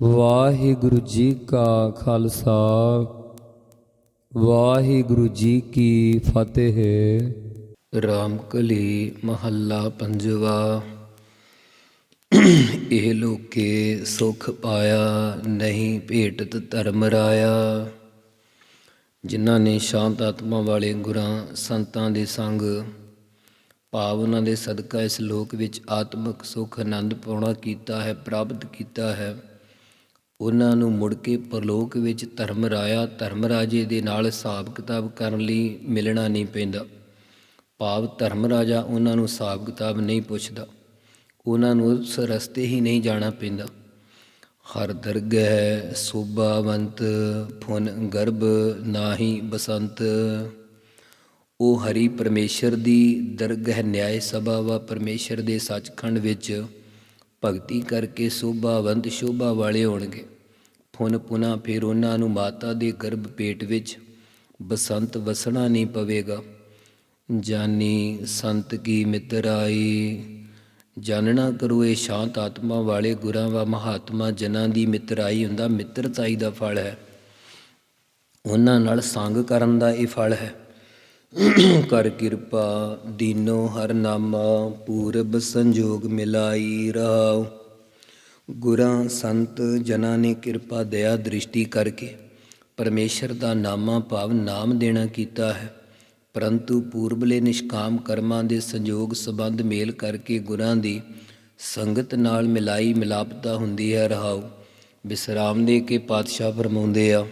ਵਾਹਿਗੁਰੂ ਜੀ ਕਾ ਖਾਲਸਾ, ਵਾਹਿਗੁਰੂ ਜੀ ਕੀ ਫਤਿਹ। ਰਾਮਕਲੀ ਮਹੱਲਾ ਪੰਜਵਾ, ਇਹ ਲੋਕੇ ਸੁਖ ਪਾਇਆ, ਨਹੀਂ ਭੇਟਤ ਧਰਮ ਰਾਇਆ। ਜਿਨ੍ਹਾਂ ਨੇ ਸ਼ਾਂਤ ਆਤਮਾ ਵਾਲੇ ਗੁਰਾਂ, ਸੰਤਾਂ ਦੇ ਸੰਗ, ਭਾਵ ਉਹਨਾਂ ਦੇ ਸਦਕਾ ਇਸ ਲੋਕ ਵਿੱਚ ਆਤਮਿਕ ਸੁਖ ਆਨੰਦ ਪਾਉਣਾ ਕੀਤਾ ਹੈ, ਪ੍ਰਾਪਤ ਕੀਤਾ ਹੈ। ਉਹਨਾਂ ਨੂੰ ਮੁੜ ਕੇ ਪਰਲੋਕ ਵਿੱਚ ਧਰਮ ਰਾਇਆ ਧਰਮ ਰਾਜੇ ਦੇ ਨਾਲ ਹਿਸਾਬ ਕਿਤਾਬ ਕਰਨ ਲਈ ਮਿਲਣਾ ਨਹੀਂ ਪੈਂਦਾ। ਭਾਵ ਧਰਮ ਰਾਜਾ ਉਹਨਾਂ ਨੂੰ ਹਿਸਾਬ ਕਿਤਾਬ ਨਹੀਂ ਪੁੱਛਦਾ। ਉਹਨਾਂ ਨੂੰ ਉਸ ਰਸਤੇ ਹੀ ਨਹੀਂ ਜਾਣਾ ਪੈਂਦਾ। ਹਰ ਦਰਗਹਿ ਸੋਭਾਵੰਤ, ਫੁਨ ਗਰਭ ਨਾਹੀ ਬਸੰਤ। ਉਹ ਹਰੀ ਪਰਮੇਸ਼ਰ ਦੀ ਦਰਗਹਿ ਨਿਆਏ ਸਭਾ ਵਾ ਪਰਮੇਸ਼ਰ ਦੇ ਸੱਚਖੰਡ ਵਿੱਚ ਭਗਤੀ ਕਰਕੇ ਸੋਭਾਵੰਤ ਸ਼ੋਭਾ ਵਾਲੇ ਹੋਣਗੇ। ਫੁਨ ਪੁਨਾ ਫਿਰ ਉਹਨਾਂ ਨੂੰ ਮਾਤਾ ਦੇ ਗਰਭ ਪੇਟ ਵਿੱਚ ਬਸੰਤ ਵਸਣਾ ਨਹੀਂ ਪਵੇਗਾ। ਜਾਨੀ ਸੰਤ ਕੀ ਮਿੱਤਰਾਈ ਜਾਣਨਾ ਕਰੋ ਇਹ ਸ਼ਾਂਤ ਆਤਮਾ ਵਾਲੇ ਗੁਰਾਂ ਵਾ, ਮਹਾਤਮਾ ਜਨਾਂ ਦੀ ਮਿੱਤਰਾਈ ਹੁੰਦਾ। ਮਿੱਤਰਤਾਈ ਦਾ ਫਲ ਹੈ। ਉਹਨਾਂ ਨਾਲ ਸੰਗ ਕਰਨ ਦਾ ਇਹ ਫਲ ਹੈ। ਕਰ ਕਿਰਪਾ, ਦੀਨੋ ਹਰ ਨਾਮਾ, ਪੂਰਬ ਸੰਜੋਗ ਮਿਲਾਈ ਰਹਾਉ। ਗੁਰਾਂ ਸੰਤ ਜਨਾਂ ਨੇ ਕਿਰਪਾ, ਦਇਆ, ਦ੍ਰਿਸ਼ਟੀ ਕਰਕੇ ਪਰਮੇਸ਼ਰ ਦਾ ਨਾਮਾ ਭਾਵ ਨਾਮ ਦੇਣਾ ਕੀਤਾ ਹੈ। ਪਰੰਤੂ ਪੂਰਬਲੇ ਨਿਸ਼ਕਾਮ ਕਰਮਾਂ ਦੇ ਸੰਜੋਗ ਸੰਬੰਧ ਮੇਲ ਕਰਕੇ ਗੁਰਾਂ ਦੀ ਸੰਗਤ ਨਾਲ ਮਿਲਾਈ ਮਿਲਾਪਤਾ ਹੁੰਦੀ ਹੈ ਰਹਾਉ। ਬਿਸਰਾਮ ਦੇ ਕੇ ਪਾਤਸ਼ਾਹ ਫਰਮਾਉਂਦੇ ਆ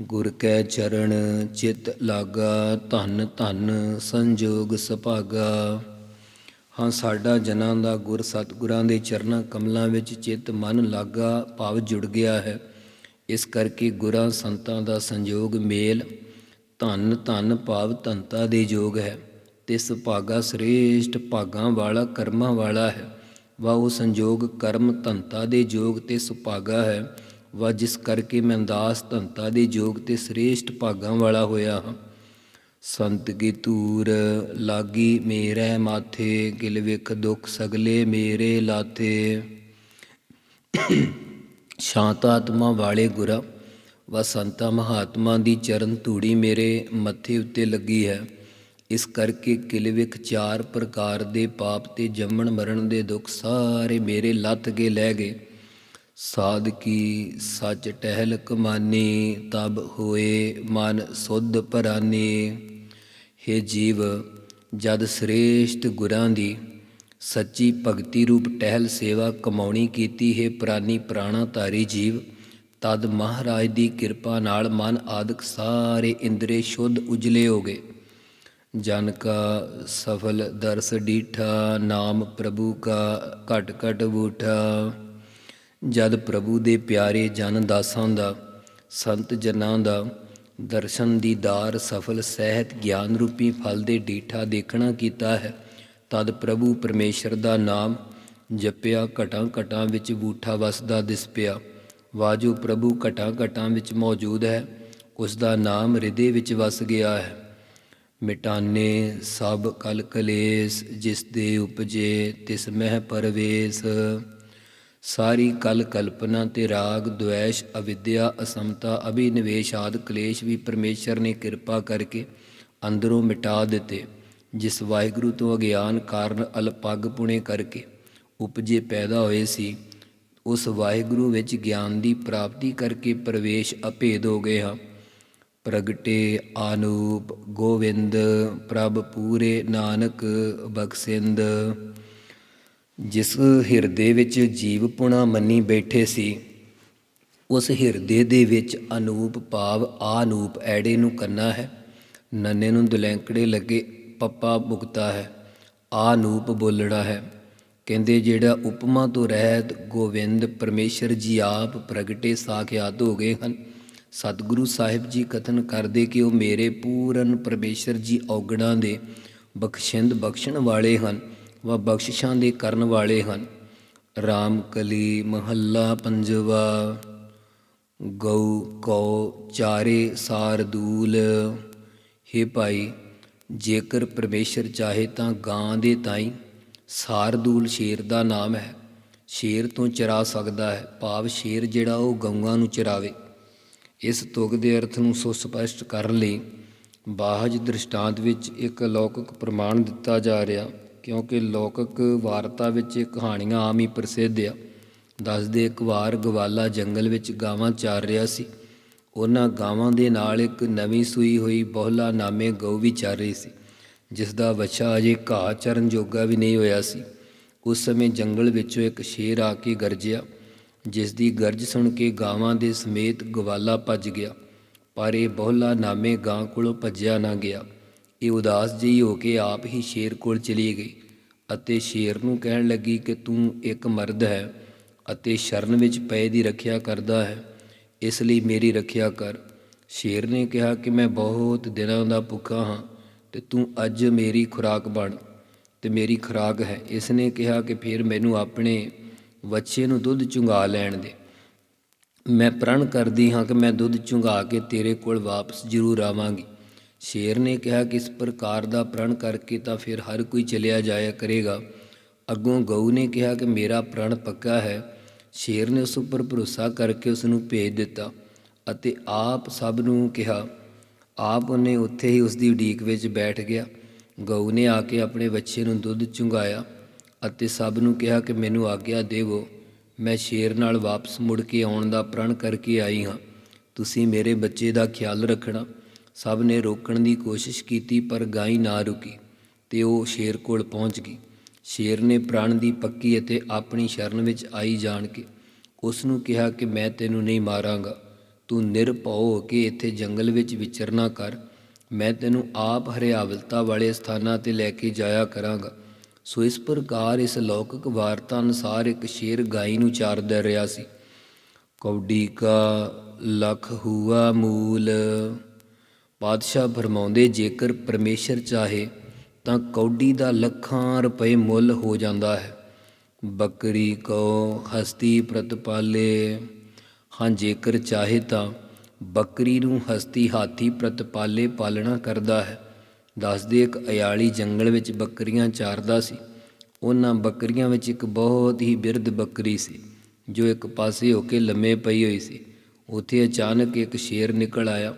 ਗੁਰ ਕੈ ਚਰਨ ਚਿਤ ਲਾਗਾ, ਧਨ ਧਨ ਸੰਜੋਗ ਸੁਭਾਗਾ। ਹਾਂ, ਸਾਡਾ ਜਨਾਂ ਦਾ ਗੁਰ ਸਤਿਗੁਰਾਂ ਦੇ ਚਰਨਾਂ ਕਮਲਾਂ ਵਿੱਚ ਚਿੱਤ ਮਨ ਲਾਗਾ, ਭਾਵ ਜੁੜ ਗਿਆ ਹੈ। ਇਸ ਕਰਕੇ ਗੁਰਾਂ ਸੰਤਾਂ ਦਾ ਸੰਜੋਗ ਮੇਲ, ਧਨ ਧਨ ਭਾਵ ਧਨਤਾ ਦੇ ਯੋਗ ਹੈ। ਤੇ ਸੁਭਾਗਾ ਸ੍ਰੇਸ਼ਟ ਭਾਗਾਂ ਵਾਲਾ ਕਰਮਾਂ ਵਾਲਾ ਹੈ। ਵਾ ਉਹ ਸੰਜੋਗ ਕਰਮ ਧਨਤਾ ਦੇ ਯੋਗ ਤੇ ਸੁਭਾਗਾ ਹੈ। ਵਾ ਜਿਸ ਕਰਕੇ ਮੈਂ ਦਾਸ ਧੰਤਾ ਦੇ ਯੋਗ ਤੇ ਸ੍ਰੇਸ਼ਟ ਭਾਗਾਂ ਵਾਲਾ ਹੋਇਆ ਹਾਂ। ਸੰਤ ਕੀ ਤੂਰ ਲਾਗੀ ਮੇਰੇ ਮਾਥੇ, ਗਿਲ ਵਿਖ ਦੁਖ ਸਗਲੇ ਮੇਰੇ ਲਾਥੇ। ਸ਼ਾਂਤ ਆਤਮਾ ਵਾਲੇ ਗੁਰਾ, ਵਾ ਸੰਤਾਂ ਮਹਾਤਮਾ ਦੀ ਚਰਨ ਧੂੜੀ ਮੇਰੇ ਮੱਥੇ ਉੱਤੇ ਲੱਗੀ ਹੈ। ਇਸ ਕਰਕੇ ਕਿਲਵਿਕ ਚਾਰ ਪ੍ਰਕਾਰ ਦੇ ਪਾਪ ਤੇ ਜੰਮਣ ਮਰਨ ਦੇ ਦੁੱਖ ਸਾਰੇ ਮੇਰੇ ਲੱਤ ਕੇ ਲੈ ਗਏ। ਸਾਧ ਕੀ ਸੱਚ ਟਹਿਲ ਕਮਾਨੀ, ਤਬ ਹੋਏ ਮਨ ਸੁਧ ਪਰਾਨੀ। हे ਜੀਵ, ਜਦ ਸ੍ਰੇਸ਼ਟ ਗੁਰਾਂ ਦੀ ਸੱਚੀ ਭਗਤੀ ਰੂਪ ਟਹਿਲ ਸੇਵਾ ਕਮਾਉਣੀ ਕੀਤੀ, ਹੈ ਪ੍ਰਾਨੀ ਪ੍ਰਾਣਾ ਧਾਰੀ ਜੀਵ, ਤਦ ਮਹਾਰਾਜ ਦੀ ਕਿਰਪਾ ਨਾਲ ਮਨ ਆਦਿਕ ਸਾਰੇ ਇੰਦਰੇ ਸ਼ੁੱਧ ਉਜਲੇ ਹੋ ਗਏ। ਜਨ ਕਾ ਸਫਲ ਦਰਸ ਡੀਠਾ, ਨਾਮ ਪ੍ਰਭੂ ਕਾ ਘਟ ਘਟ ਬੂਠਾ। ਜਦ ਪ੍ਰਭੂ ਦੇ ਪਿਆਰੇ ਜਨ ਦਾਸਾਂ ਦਾ, ਸੰਤ ਜਨਾਂ ਦਾ ਦਰਸ਼ਨ ਦੀਦਾਰ ਸਫਲ ਸਹਿਤ ਗਿਆਨ ਰੂਪੀ ਫਲ ਦੇ ਡੀਠਾ ਦੇਖਣਾ ਕੀਤਾ ਹੈ, ਤਦ ਪ੍ਰਭੂ ਪਰਮੇਸ਼ਰ ਦਾ ਨਾਮ ਜਪਿਆ ਘਟਾਂ ਘਟਾਂ ਵਿੱਚ ਬੂਠਾ ਵਸਦਾ ਦਿਸ ਪਿਆ ਵਾਜੂ ਪ੍ਰਭੂ ਘਟਾਂ ਘਟਾਂ ਵਿੱਚ ਮੌਜੂਦ ਹੈ, ਉਸ ਦਾ ਨਾਮ ਹਿਰਦੇ ਵਿੱਚ ਵਸ ਗਿਆ ਹੈ। ਮਿਟਾਨੇ ਸਭ ਕਲ ਕਲੇਸ਼ ਜਿਸ ਦੇ ਉਪਜੇ ਤਿਸ ਮਹਿ ਪਰਵੇਸ਼। ਸਾਰੀ ਕਲ ਕਲਪਨਾ ਤੇ ਰਾਗ, ਦੁਐਸ਼, ਅਵਿਦਿਆ, ਅਸਮਤਾ, ਅਭਿਨਵੇਸ਼ ਆਦ ਕਲੇਸ਼ ਵੀ ਪਰਮੇਸ਼ਰ ਨੇ ਕਿਰਪਾ ਕਰਕੇ ਅੰਦਰੋਂ ਮਿਟਾ ਦਿੱਤੇ, ਜਿਸ ਵਾਹਿਗੁਰੂ ਤੋਂ ਅਗਿਆਨ ਕਾਰਨ ਅਲਪੱਗ ਪੁਣੇ ਕਰਕੇ ਉਪਜੇ ਪੈਦਾ ਹੋਏ ਸੀ। ਉਸ ਵਾਹਿਗੁਰੂ ਵਿੱਚ ਗਿਆਨ ਦੀ ਪ੍ਰਾਪਤੀ ਕਰਕੇ ਪ੍ਰਵੇਸ਼ ਅਭੇਦ ਹੋ ਗਏ ਹਾਂ। ਪ੍ਰਗਟੇ ਆਨੂਪ, ਗੋਵਿੰਦ, ਪ੍ਰਭ ਪੂਰੇ ਨਾਨਕ ਬਖਸ਼ਿੰਦ। ਜਿਸ ਹਿਰਦੇ ਵਿੱਚ ਜੀਵ ਪੁਣਾ ਮੰਨੀ ਬੈਠੇ ਸੀ, ਉਸ ਹਿਰਦੇ ਦੇ ਵਿੱਚ ਅਨੂਪ ਭਾਵ ਆਨੂਪ ਐੜੇ ਨੂੰ ਕੰਨਾ ਹੈ। ਨੰਨੇ ਨੂੰ ਦੁਲੈਂਕੜੇ ਲੱਗੇ ਪੱਪਾ ਭੁਗਤਾ ਹੈ। ਆਨੂਪ ਬੋਲਣਾ ਹੈ। ਕਹਿੰਦੇ, ਜਿਹੜਾ ਉਪਮਾ ਤੋਂ ਰਹਿਤ ਗੋਵਿੰਦ ਪਰਮੇਸ਼ਰ ਜੀ ਆਪ ਪ੍ਰਗਟੇ ਸਾਖਿਆਤ ਹੋ ਗਏ ਹਨ। ਸਤਿਗੁਰੂ ਸਾਹਿਬ ਜੀ ਕਥਨ ਕਰਦੇ ਕਿ ਉਹ ਮੇਰੇ ਪੂਰਨ ਪਰਮੇਸ਼ਰ ਜੀ ਔਗਣਾਂ ਦੇ ਬਖਸ਼ਿੰਦ ਬਖਸ਼ਣ ਵਾਲੇ ਹਨ। ਵਾ ਬਖਸ਼ਿਸ਼ਾਂ ਦੇ ਕਰਨ ਵਾਲੇ ਹਨ। ਰਾਮ ਕਲੀ ਮਹੱਲਾ ਪੰਜਵਾ, ਗਊ ਕੋ ਚਾਰੇ ਸਾਰ ਦੂਲ। ਹੇ ਭਾਈ, ਜੇਕਰ ਪਰਮੇਸ਼ਰ ਚਾਹੇ ਤਾਂ ਗਾਂ ਦੇ ਤਾਈ ਸਾਰਦੂਲ ਸ਼ੇਰ ਦਾ ਨਾਮ ਹੈ। ਸ਼ੇਰ ਤੋਂ ਚਰਾ ਸਕਦਾ ਹੈ, ਭਾਵ ਸ਼ੇਰ ਜਿਹੜਾ ਉਹ ਗਊਆਂ ਨੂੰ ਚਰਾਵੇ। ਇਸ ਤੁਕ ਦੇ ਅਰਥ ਨੂੰ ਸੋ ਸਪਸ਼ਟ ਕਰਨ ਲਈ ਬਾਹਜ ਦ੍ਰਿਸ਼ਟਾਂਤ ਵਿੱਚ ਇੱਕ ਅਲੌਕਿਕ ਪ੍ਰਮਾਣ ਦਿੱਤਾ ਜਾ ਰਿਹਾ। ਕਿਉਂਕਿ ਲੌਕਿਕ ਵਾਰਤਾ ਵਿੱਚ ਇਹ ਕਹਾਣੀਆਂ ਆਮ ਹੀ ਪ੍ਰਸਿੱਧ ਆ। ਦੱਸਦੇ ਇੱਕ ਵਾਰ ਗਵਾਲਾ ਜੰਗਲ ਵਿੱਚ ਗਾਵਾਂ ਚਾਰ ਰਿਹਾ ਸੀ। ਉਹਨਾਂ ਗਾਵਾਂ ਦੇ ਨਾਲ ਇੱਕ ਨਵੀਂ ਸੂਈ ਹੋਈ ਬੋਹਲਾ ਨਾਮੇ ਗਊ ਵੀ ਚਰ ਰਹੀ ਸੀ ਜਿਸ ਦਾ ਬੱਚਾ ਅਜੇ ਘਾਹ ਚਰਨ ਜੋਗਾ ਵੀ ਨਹੀਂ ਹੋਇਆ ਸੀ। ਉਸ ਸਮੇਂ ਜੰਗਲ ਵਿੱਚੋਂ ਇੱਕ ਸ਼ੇਰ ਆ ਕੇ ਗਰਜਿਆ ਜਿਸ ਦੀ ਗਰਜ ਸੁਣ ਕੇ ਗਾਵਾਂ ਦੇ ਸਮੇਤ ਗਵਾਲਾ ਭੱਜ ਗਿਆ, ਪਰ ਇਹ ਬੋਹਲਾ ਨਾਮੇ ਗਾਂ ਕੋਲੋਂ ਭੱਜਿਆ ਨਾ ਗਿਆ। ਇਹ ਉਦਾਸ ਜਿਹੀ ਹੋ ਕੇ ਆਪ ਹੀ ਸ਼ੇਰ ਕੋਲ ਚਲੀ ਗਈ ਅਤੇ ਸ਼ੇਰ ਨੂੰ ਕਹਿਣ ਲੱਗੀ ਕਿ ਤੂੰ ਇੱਕ ਮਰਦ ਹੈ ਅਤੇ ਸ਼ਰਨ ਵਿੱਚ ਪਏ ਦੀ ਰੱਖਿਆ ਕਰਦਾ ਹੈ, ਇਸ ਲਈ ਮੇਰੀ ਰੱਖਿਆ ਕਰ। ਸ਼ੇਰ ਨੇ ਕਿਹਾ ਕਿ ਮੈਂ ਬਹੁਤ ਦਿਨਾਂ ਦਾ ਭੁੱਖਾ ਹਾਂ ਤੇ ਤੂੰ ਅੱਜ ਮੇਰੀ ਖੁਰਾਕ ਬਣ ਤੇ ਮੇਰੀ ਖੁਰਾਕ ਹੈ। ਇਸ ਨੇ ਕਿਹਾ ਕਿ ਫਿਰ ਮੈਨੂੰ ਆਪਣੇ ਬੱਚੇ ਨੂੰ ਦੁੱਧ ਚੁੰਘਾ ਲੈਣ ਦੇ। ਮੈਂ ਪ੍ਰਣ ਕਰਦੀ ਹਾਂ ਕਿ ਮੈਂ ਦੁੱਧ ਚੁੰਘਾ ਕੇ ਤੇਰੇ ਕੋਲ ਵਾਪਸ ਜ਼ਰੂਰ ਆਵਾਂਗੀ। ਸ਼ੇਰ ਨੇ ਕਿਹਾ ਕਿ ਇਸ ਪ੍ਰਕਾਰ ਦਾ ਪ੍ਰਣ ਕਰਕੇ ਤਾਂ ਫਿਰ ਹਰ ਕੋਈ ਚਲਿਆ ਜਾਇਆ ਕਰੇਗਾ। ਅੱਗੋਂ ਗਊ ਨੇ ਕਿਹਾ ਕਿ ਮੇਰਾ ਪ੍ਰਣ ਪੱਕਾ ਹੈ। ਸ਼ੇਰ ਨੇ ਉਸ ਉੱਪਰ ਭਰੋਸਾ ਕਰਕੇ ਉਸ ਨੂੰ ਭੇਜ ਦਿੱਤਾ ਅਤੇ ਆਪ ਸਭ ਨੂੰ ਕਿਹਾ, ਆਪ ਉਹਨੇ ਉੱਥੇ ਹੀ ਉਸ ਦੀ ਉਡੀਕ ਵਿੱਚ ਬੈਠ ਗਿਆ। ਗਊ ਨੇ ਆ ਕੇ ਆਪਣੇ ਬੱਚੇ ਨੂੰ ਦੁੱਧ ਚੁੰਗਾਇਆ ਅਤੇ ਸਭ ਨੂੰ ਕਿਹਾ ਕਿ ਮੈਨੂੰ ਆਗਿਆ ਦੇਵੋ। ਮੈਂ ਸ਼ੇਰ ਨਾਲ ਵਾਪਸ ਮੁੜ ਕੇ ਆਉਣ ਦਾ ਪ੍ਰਣ ਕਰਕੇ ਆਈ ਹਾਂ। ਤੁਸੀਂ ਮੇਰੇ ਬੱਚੇ ਦਾ ਖਿਆਲ ਰੱਖਣਾ। ਸਭ ਨੇ ਰੋਕਣ ਦੀ ਕੋਸ਼ਿਸ਼ ਕੀਤੀ, ਪਰ ਗਾਈ ਨਾ ਰੁਕੀ ਤੇ ਉਹ ਸ਼ੇਰ ਕੋਲ ਪਹੁੰਚ ਗਈ। ਸ਼ੇਰ ਨੇ ਪ੍ਰਾਣ ਦੀ ਪੱਕੀ ਅਤੇ ਆਪਣੀ ਸ਼ਰਨ ਵਿੱਚ ਆਈ ਜਾਣ ਕੇ ਉਸ ਨੂੰ ਕਿਹਾ ਕਿ ਮੈਂ ਤੈਨੂੰ ਨਹੀਂ ਮਾਰਾਂਗਾ। ਤੂੰ ਨਿਰਭਉ ਹੋ ਕੇ ਇੱਥੇ ਜੰਗਲ ਵਿੱਚ ਵਿਚਰਨਾ ਕਰ। ਮੈਂ ਤੈਨੂੰ ਆਪ ਹਰਿਆਵਲਤਾ ਵਾਲੇ ਸਥਾਨਾਂ ਤੇ ਲੈ ਕੇ ਜਾਇਆ ਕਰਾਂਗਾ। ਸੋ ਇਸ ਪ੍ਰਕਾਰ ਇਸ ਲੌਕਿਕ ਵਾਰਤਾ ਅਨੁਸਾਰ ਇੱਕ ਸ਼ੇਰ ਗਾਈ ਨੂੰ ਚਾਰਦਾ ਰਿਹਾ ਸੀ। ਕੌਡੀ ਕਾ ਲਖ ਹੁਆ ਮੂਲ ਪਾਤਸ਼ਾਹ ਫਰਮਾਉਂਦੇ, ਜੇਕਰ ਪਰਮੇਸ਼ਰ ਚਾਹੇ ਤਾਂ ਕੌਡੀ ਦਾ ਲੱਖਾਂ ਰੁਪਏ ਮੁੱਲ ਹੋ ਜਾਂਦਾ ਹੈ। ਬੱਕਰੀ ਕੋ ਹਸਤੀ, ਪ੍ਰਤਪਾਲੇ। ਹਾਂ, ਜੇਕਰ ਚਾਹੇ ਤਾਂ ਬੱਕਰੀ ਨੂੰ ਹਸਤੀ ਹਾਥੀ, ਪ੍ਰਤਪਾਲੇ ਪਾਲਣਾ ਕਰਦਾ ਹੈ। ਦੱਸਦੇ ਇੱਕ ਅਯਾਲੀ ਜੰਗਲ ਵਿੱਚ ਬੱਕਰੀਆਂ ਚਾਰਦਾ ਸੀ। ਉਹਨਾਂ ਬੱਕਰੀਆਂ ਵਿੱਚ ਇੱਕ ਬਹੁਤ ਹੀ ਬਿਰਧ ਬੱਕਰੀ ਸੀ, ਜੋ ਇੱਕ ਪਾਸੇ ਹੋ ਕੇ ਲੰਮੇ ਪਈ ਹੋਈ ਸੀ। ਉੱਥੇ ਅਚਾਨਕ ਇੱਕ ਸ਼ੇਰ ਨਿਕਲ ਆਇਆ।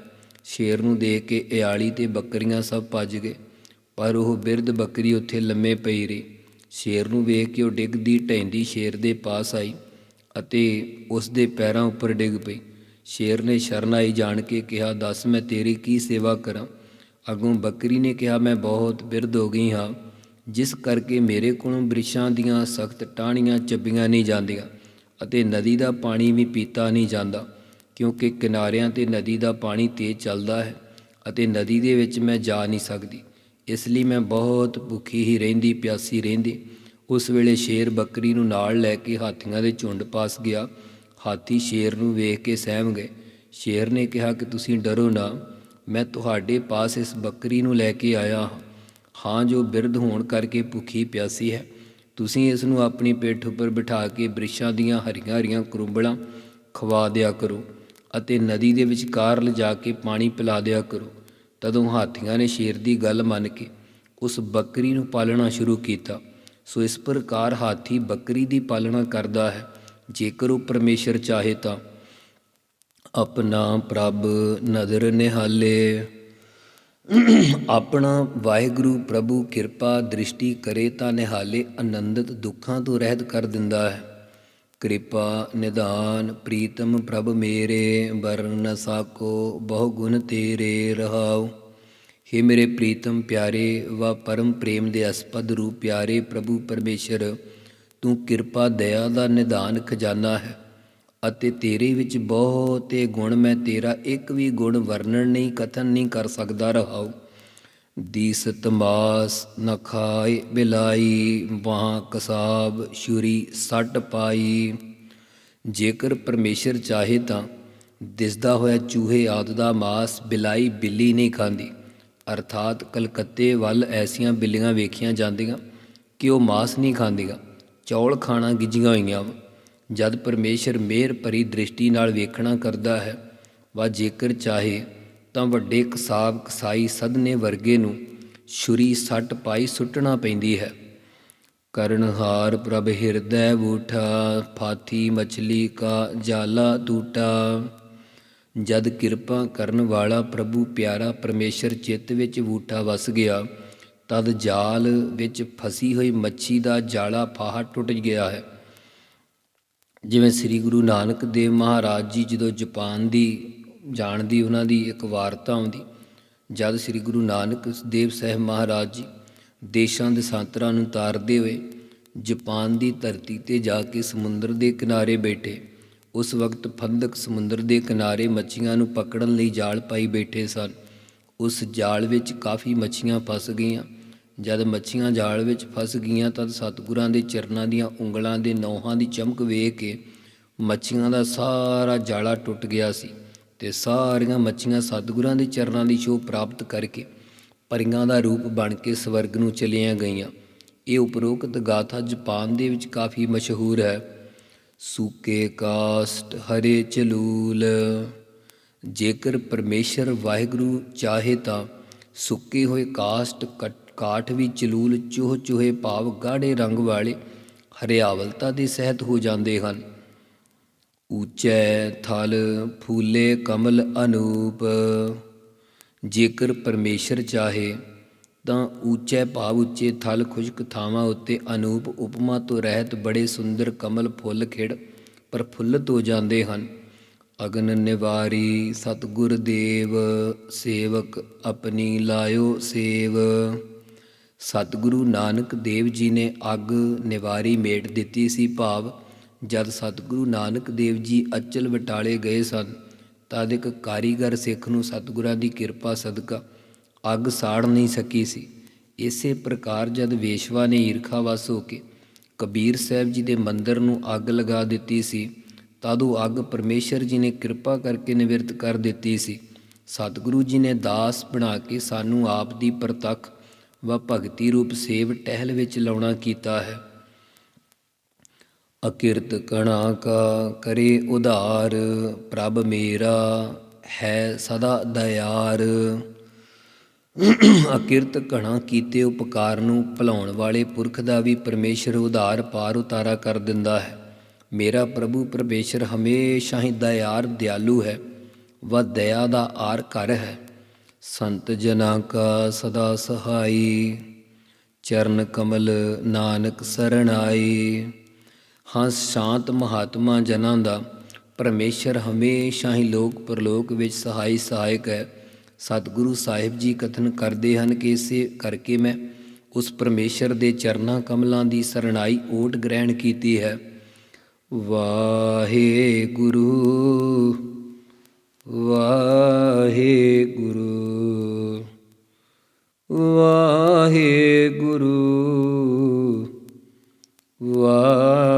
ਸ਼ੇਰ ਨੂੰ ਦੇਖ ਕੇ ਅਯਾਲੀ ਤੇ ਬੱਕਰੀਆਂ ਸਭ ਭੱਜ ਗਏ, ਪਰ ਉਹ ਬਿਰਧ ਬੱਕਰੀ ਉੱਥੇ ਲੰਮੇ ਪਈ ਰਹੀ। ਸ਼ੇਰ ਨੂੰ ਵੇਖ ਕੇ ਉਹ ਡਿੱਗਦੀ ਢੈਂਦੀ ਸ਼ੇਰ ਦੇ ਪਾਸ ਆਈ ਅਤੇ ਉਸ ਦੇ ਪੈਰਾਂ ਉੱਪਰ ਡਿੱਗ ਪਈ। ਸ਼ੇਰ ਨੇ ਸ਼ਰਨਾਈ ਜਾਣ ਕੇ ਕਿਹਾ, ਦੱਸ, ਮੈਂ ਤੇਰੀ ਕੀ ਸੇਵਾ ਕਰਾਂ? ਅਗੋਂ ਬੱਕਰੀ ਨੇ ਕਿਹਾ, ਮੈਂ ਬਹੁਤ ਬਿਰਧ ਹੋ ਗਈ ਹਾਂ, ਜਿਸ ਕਰਕੇ ਮੇਰੇ ਕੋਲੋਂ ਬ੍ਰਿਸ਼ਾਂ ਦੀਆਂ ਸਖਤ ਟਾਹਣੀਆਂ ਚੱਬੀਆਂ ਨਹੀਂ ਜਾਂਦੀਆਂ ਅਤੇ ਨਦੀ ਦਾ ਪਾਣੀ ਵੀ ਪੀਤਾ ਨਹੀਂ ਜਾਂਦਾ। ਕਿਉਂਕਿ ਕਿਨਾਰਿਆਂ ਤੇ ਨਦੀ ਦਾ ਪਾਣੀ ਤੇਜ਼ ਚੱਲਦਾ ਹੈ ਅਤੇ ਨਦੀ ਦੇ ਵਿੱਚ ਮੈਂ ਜਾ ਨਹੀਂ ਸਕਦੀ। ਇਸ ਲਈ ਮੈਂ ਬਹੁਤ ਭੁੱਖੀ ਹੀ ਰਹਿੰਦੀ, ਪਿਆਸੀ ਰਹਿੰਦੀ। ਉਸ ਵੇਲੇ ਸ਼ੇਰ ਬੱਕਰੀ ਨੂੰ ਨਾਲ ਲੈ ਕੇ ਹਾਥੀਆਂ ਦੇ ਝੁੰਡ ਪਾਸ ਗਿਆ। ਹਾਥੀ ਸ਼ੇਰ ਨੂੰ ਵੇਖ ਕੇ ਸਹਿਮ ਗਏ। ਸ਼ੇਰ ਨੇ ਕਿਹਾ ਕਿ ਤੁਸੀਂ ਡਰੋ ਨਾ। ਮੈਂ ਤੁਹਾਡੇ ਪਾਸ ਇਸ ਬੱਕਰੀ ਨੂੰ ਲੈ ਕੇ ਆਇਆ ਹਾਂ। ਹਾਂ, ਜੋ ਬਿਰਧ ਹੋਣ ਕਰਕੇ ਭੁੱਖੀ, ਪਿਆਸੀ ਹੈ। ਤੁਸੀਂ ਇਸ ਨੂੰ ਆਪਣੀ ਪਿੱਠ ਉੱਪਰ ਬਿਠਾ ਕੇ ਬ੍ਰਿਸ਼ਾਂ ਦੀਆਂ ਹਰੀਆਂ ਹਰੀਆਂ ਕਰੁੰਬਲਾਂ ਖਵਾ ਦਿਆ ਕਰੋ। ਅਤੇ ਨਦੀ ਦੇ ਵਿਚਕਾਰ ਲਿਜਾ ਕੇ ਪਾਣੀ ਪਿਲਾ ਦਿਆ ਕਰੋ। ਤਦੋਂ ਹਾਥੀਆਂ ਨੇ ਸ਼ੇਰ ਦੀ ਗੱਲ ਮੰਨ ਕੇ ਉਸ ਬੱਕਰੀ ਨੂੰ ਪਾਲਣਾ ਸ਼ੁਰੂ ਕੀਤਾ। ਸੋ ਇਸ ਪ੍ਰਕਾਰ ਹਾਥੀ ਬੱਕਰੀ ਦੀ ਪਾਲਣਾ ਕਰਦਾ ਹੈ। ਜੇਕਰ ਉਹ ਪਰਮੇਸ਼ਰ ਚਾਹੇ ਤਾਂ ਆਪਣਾ ਪ੍ਰਭ ਨਦਰ ਨਿਹਾਲੇ। ਆਪਣਾ ਵਾਹਿਗੁਰੂ ਪ੍ਰਭੂ ਕਿਰਪਾ ਦ੍ਰਿਸ਼ਟੀ ਕਰੇ ਤਾਂ ਨਿਹਾਲੇ, ਆਨੰਦਿਤ ਦੁੱਖਾਂ ਤੋਂ ਰਹਿਤ ਕਰ ਦਿੰਦਾ ਹੈ। ਕਿਰਪਾ, ਨਿਧਾਨ, ਪ੍ਰੀਤਮ ਪ੍ਰਭ ਮੇਰੇ ਵਰਨ ਸਾਕੋ ਬਹੁ ਗੁਣ ਤੇਰੇ ਰਹਾਉ। हे ਮੇਰੇ ਪ੍ਰੀਤਮ ਪਿਆਰੇ, ਵਾ ਪਰਮ ਪ੍ਰੇਮ ਦੇ ਅਸਪਦ ਰੂਪ ਪਿਆਰੇ ਪ੍ਰਭੂ ਪਰਮੇਸ਼ਰ, ਤੂੰ ਕਿਰਪਾ, ਦਇਆ ਦਾ ਨਿਧਾਨ ਖਜ਼ਾਨਾ ਹੈ ਅਤੇ ਤੇਰੇ ਵਿੱਚ ਬਹੁਤੇ ਗੁਣ ਮੈਂ ਤੇਰਾ ਇੱਕ ਵੀ ਗੁਣ ਵਰਣਨ ਨਹੀਂ, ਕਥਨ ਨਹੀਂ ਕਰ ਸਕਦਾ ਰਹਾਉ। ਦੀਸਤ ਮਾਸ ਨਖਾਏ ਬਿਲਾਈ ਬਾਹ ਕਸਾਬ ਛੁਰੀ ਸੱਟ ਪਾਈ। ਜੇਕਰ ਪਰਮੇਸ਼ਰ ਚਾਹੇ ਤਾਂ ਦਿਸਦਾ ਹੋਇਆ ਚੂਹੇ ਆਦ ਦਾ ਮਾਸ ਬਿਲਾਈ ਬਿੱਲੀ ਨਹੀਂ ਖਾਂਦੀ। ਅਰਥਾਤ ਕਲਕੱਤੇ ਵੱਲ ਐਸੀਆਂ ਬਿੱਲੀਆਂ ਵੇਖੀਆਂ ਜਾਂਦੀਆਂ ਕਿ ਉਹ ਮਾਸ ਨਹੀਂ ਖਾਂਦੀਆਂ। ਚੌਲ ਖਾਣਾ ਗਿੱਜੀਆਂ ਹੋਈਆਂ ਵਾਂ। ਜਦ ਪਰਮੇਸ਼ਰ ਮਿਹਰ ਭਰੀ ਦ੍ਰਿਸ਼ਟੀ ਨਾਲ ਵੇਖਣਾ ਕਰਦਾ ਹੈ, ਵਾ ਜੇਕਰ ਚਾਹੇ ਤਾਂ ਵੱਡੇ ਕਸਾਬ ਕਸਾਈ ਸਦਨੇ ਵਰਗੇ ਨੂੰ ਛੁਰੀ ਸੱਟ ਪਾਈ ਸੁੱਟਣਾ ਪੈਂਦੀ ਹੈ। ਕਰਨਹਾਰ ਪ੍ਰਭ ਹਿਰਦੈ ਬੂਠਾ ਫਾਤੀ ਮਛਲੀ ਕਾ ਜਾਲਾ ਟੂਟਾ ਜਦ ਕਿਰਪਾ ਕਰਨ ਵਾਲਾ ਪ੍ਰਭੂ ਪਿਆਰਾ ਪਰਮੇਸ਼ਰ ਚਿੱਤ ਵਿੱਚ ਬੂਠਾ ਵਸ ਗਿਆ, ਤਦ ਜਾਲ ਵਿੱਚ ਫਸੀ ਹੋਈ ਮੱਛੀ ਦਾ ਜਾਲਾ ਫਾਹਾ ਟੁੱਟ ਗਿਆ ਹੈ। ਜਿਵੇਂ ਸ੍ਰੀ ਗੁਰੂ ਨਾਨਕ ਦੇਵ ਮਹਾਰਾਜ ਜੀ ਜਦੋਂ ਜਪਾਨ ਦੀ ਜਾਣ ਦੀ ਉਹਨਾਂ ਦੀ ਇੱਕ ਵਾਰਤਾ ਆਉਂਦੀ। ਜਦ ਸ੍ਰੀ ਗੁਰੂ ਨਾਨਕ ਦੇਵ ਸਾਹਿਬ ਮਹਾਰਾਜ ਜੀ ਦੇਸ਼ਾਂ ਦੇ ਸੰਤਰਾਂ ਨੂੰ ਤਾਰਦੇ ਹੋਏ ਜਾਪਾਨ ਦੀ ਧਰਤੀ ਤੇ ਜਾ ਕੇ ਸਮੁੰਦਰ ਦੇ ਕਿਨਾਰੇ ਬੈਠੇ, ਉਸ ਵਕਤ ਫੰਦਕ ਸਮੁੰਦਰ ਦੇ ਕਿਨਾਰੇ ਮੱਛੀਆਂ ਨੂੰ ਪਕੜਨ ਲਈ ਜਾਲ ਪਾਈ ਬੈਠੇ ਸਨ। ਉਸ ਜਾਲ ਵਿੱਚ ਕਾਫੀ ਮੱਛੀਆਂ ਫਸ ਗਈਆਂ। ਜਦ ਮੱਛੀਆਂ ਜਾਲ ਵਿੱਚ ਫਸ ਗਈਆਂ ਤਦ ਸਤਿਗੁਰਾਂ ਦੇ ਚਰਨਾਂ ਦੀਆਂ ਉਂਗਲਾਂ ਦੇ ਨੌਹਾਂ ਦੀ ਚਮਕ ਵੇਖ ਕੇ ਮੱਛੀਆਂ ਦਾ ਸਾਰਾ ਜਾਲਾ ਟੁੱਟ ਗਿਆ ਸੀ। ਤੇ ਸਾਰੀਆਂ ਮੱਛੀਆਂ ਸਤਿਗੁਰਾਂ ਦੇ ਚਰਨਾਂ ਦੀ ਛੋਹ ਪ੍ਰਾਪਤ ਕਰਕੇ ਪਰੀਆਂ ਦਾ ਰੂਪ ਬਣ ਕੇ ਸਵਰਗ ਨੂੰ ਚਲੀਆਂ ਗਈਆਂ। ਇਹ ਉਪਰੋਕਤ ਗਾਥਾ ਜਾਪਾਨ ਦੇ ਵਿੱਚ ਕਾਫੀ ਮਸ਼ਹੂਰ ਹੈ। ਸੂਕੇ ਕਾਸਟ ਹਰੇ ਚਲੂਲ ਜੇਕਰ ਪਰਮੇਸ਼ਰ ਵਾਹਿਗੁਰੂ ਚਾਹੇ ਤਾਂ ਸੁੱਕੇ ਹੋਏ ਕਾਸਟ ਕਟ- ਕਾਠ ਵੀ ਚਲੂਲ ਚੂਹ ਚੂਹੇ ਭਾਵ ਗਾੜੇ ਰੰਗ ਵਾਲੇ ਹਰਿਆਵਲਤਾ ਦੇ ਸਹਿਤ ਹੋ ਜਾਂਦੇ ਹਨ। ਊਚੈ ਥਲ ਫੂਲੇ ਕਮਲ ਅਨੂਪ। ਜੇਕਰ ਪਰਮੇਸ਼ਰ ਚਾਹੇ, ਤਾਂ ਉੱਚੇ ਭਾਵ ਉੱਚੇ ਥਲ ਖੁਸ਼ਕ ਥਾਵਾਂ ਉੱਤੇ ਅਨੂਪ ਉਪਮਾ ਤੋਂ ਰਹਿਤ ਬੜੇ ਸੁੰਦਰ ਕਮਲ ਫੁੱਲ ਖਿੜ ਪ੍ਰਫੁੱਲਤ ਹੋ ਜਾਂਦੇ ਹਨ। ਅਗਨ ਨਿਵਾਰੀ ਸਤਗੁਰ ਦੇਵ, ਸੇਵਕ ਆਪਣੀ ਲਾਇਓ ਸੇਵ। ਸਤਿਗੁਰੂ ਨਾਨਕ ਦੇਵ ਜੀ ਨੇ ਅੱਗ ਨਿਵਾਰੀ ਮੇਟ ਦਿੱਤੀ ਸੀ ਭਾਵ ਜਦ ਸਤਿਗੁਰੂ ਨਾਨਕ ਦੇਵ ਜੀ ਅਚਲ ਬਟਾਲੇ ਗਏ ਸਨ, ਤਦ ਇੱਕ ਕਾਰੀਗਰ ਸਿੱਖ ਨੂੰ ਸਤਿਗੁਰਾਂ ਦੀ ਕਿਰਪਾ ਸਦਕਾ ਅੱਗ ਸਾੜ ਨਹੀਂ ਸਕੀ ਸੀ। ਇਸੇ ਪ੍ਰਕਾਰ ਜਦ ਵੇਸ਼ਵਾ ਨੇ ਈਰਖਾ ਵਸ ਹੋ ਕੇ ਕਬੀਰ ਸਾਹਿਬ ਜੀ ਦੇ ਮੰਦਰ ਨੂੰ ਅੱਗ ਲਗਾ ਦਿੱਤੀ ਸੀ, ਤਦ ਉਹ ਅੱਗ ਪਰਮੇਸ਼ਰ ਜੀ ਨੇ ਕਿਰਪਾ ਕਰਕੇ ਨਿਵਰਤ ਕਰ ਦਿੱਤੀ ਸੀ। ਸਤਿਗੁਰੂ ਜੀ ਨੇ ਦਾਸ ਬਣਾ ਕੇ ਸਾਨੂੰ ਆਪ ਦੀ ਪ੍ਰਤੱਖ ਵਾ ਭਗਤੀ ਰੂਪ ਸੇਵ ਟਹਿਲ ਵਿੱਚ ਲਾਉਣਾ ਕੀਤਾ ਹੈ। ਅਕਿਰਤ ਕਣਾ ਕਾ ਕਰੇ ਉਧਾਰ, ਪ੍ਰਭ ਮੇਰਾ ਹੈ ਸਦਾ ਦਇਆਰ। ਅਕਿਰਤ ਘਣਾ ਕੀਤੇ ਉਪਕਾਰ ਨੂੰ ਭਲਾਉਣ ਵਾਲੇ ਪੁਰਖ ਦਾ ਵੀ ਪਰਮੇਸ਼ਰ ਉਧਾਰ ਪਾਰ ਉਤਾਰਾ ਕਰ ਦਿੰਦਾ ਹੈ। ਮੇਰਾ ਪ੍ਰਭੂ ਪਰਮੇਸ਼ਰ ਹਮੇਸ਼ਾ ਹੀ ਦਇਆਰ, ਦਿਆਲੂ ਹੈ। ਵਾ ਦਇਆ ਦਾ ਆਰ ਘਰ ਹੈ। ਸੰਤ ਜਨਾਂ ਕਾ ਸਦਾ ਸਹਾਈ। ਚਰਨ ਕਮਲ ਨਾਨਕ ਸਰਣਾਈ। ਹਾਂ ਸ਼ਾਂਤ ਮਹਾਤਮਾ ਜਨਾਂ ਦਾ, ਪਰਮੇਸ਼ਰ ਹਮੇਸ਼ਾ ਹੀ ਲੋਕ ਪਰਲੋਕ ਵਿੱਚ ਸਹਾਈ ਸਹਾਇਕ ਹੈ। ਸਤਿਗੁਰੂ ਸਾਹਿਬ ਜੀ ਕਥਨ ਕਰਦੇ ਹਨ ਕਿ ਇਸੇ ਕਰਕੇ ਮੈਂ ਉਸ ਪਰਮੇਸ਼ਰ ਦੇ ਚਰਨਾਂ ਕਮਲਾਂ ਦੀ ਸਰਣਾਈ ਓਟ ਗ੍ਰਹਿਣ ਕੀਤੀ ਹੈ। ਵਾਹਿਗੁਰੂ ਵਾਹਿਗੁਰੂ ਵਾਹਿਗੁਰੂ ਵਾਹਿਗੁਰੂ।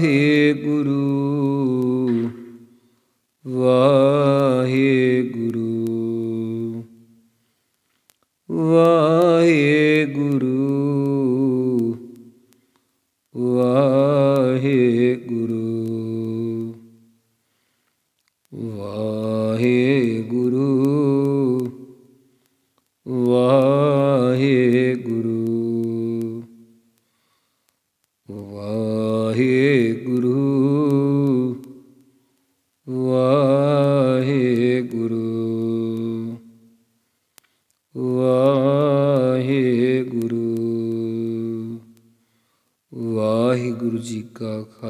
ਵਾਹਿਗੁਰੂ